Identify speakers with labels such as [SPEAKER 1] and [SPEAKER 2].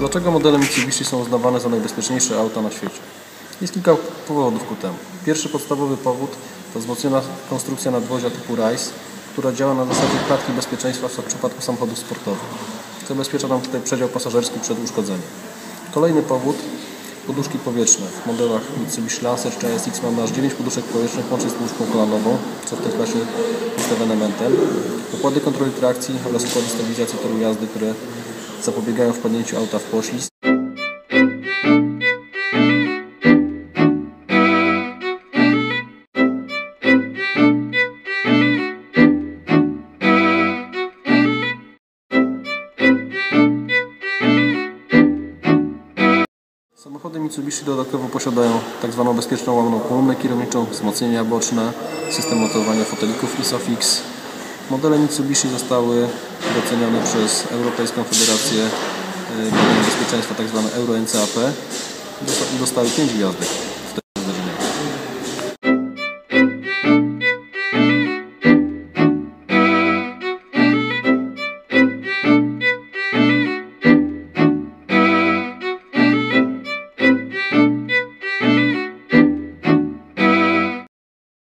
[SPEAKER 1] Dlaczego modele Mitsubishi są uznawane za najbezpieczniejsze auta na świecie? Jest kilka powodów ku temu. Pierwszy podstawowy powód to wzmocniona konstrukcja nadwozia typu RISE, która działa na zasadzie klatki bezpieczeństwa w przypadku samochodów sportowych. Zabezpiecza nam tutaj przedział pasażerski przed uszkodzeniem. Kolejny powód poduszki powietrzne. W modelach Mitsubishi Lancer czy ASX mamy aż 9 poduszek powietrznych łącznie z poduszką kolanową, co w tej klasie jest ewenementem. Układy kontroli trakcji oraz układy stabilizacji toru jazdy, które zapobiegają wpadnięciu auta w poślizg. Samochody Mitsubishi dodatkowo posiadają tak zwaną bezpieczną łamną kolumnę kierowniczą, wzmocnienia boczne, system montowania fotelików ISOFIX. Modele Mitsubishi zostały docenione przez Europejską Federację e, Bezpieczeństwa, tak zwane Euro NCAP i dostały 5 gwiazdek.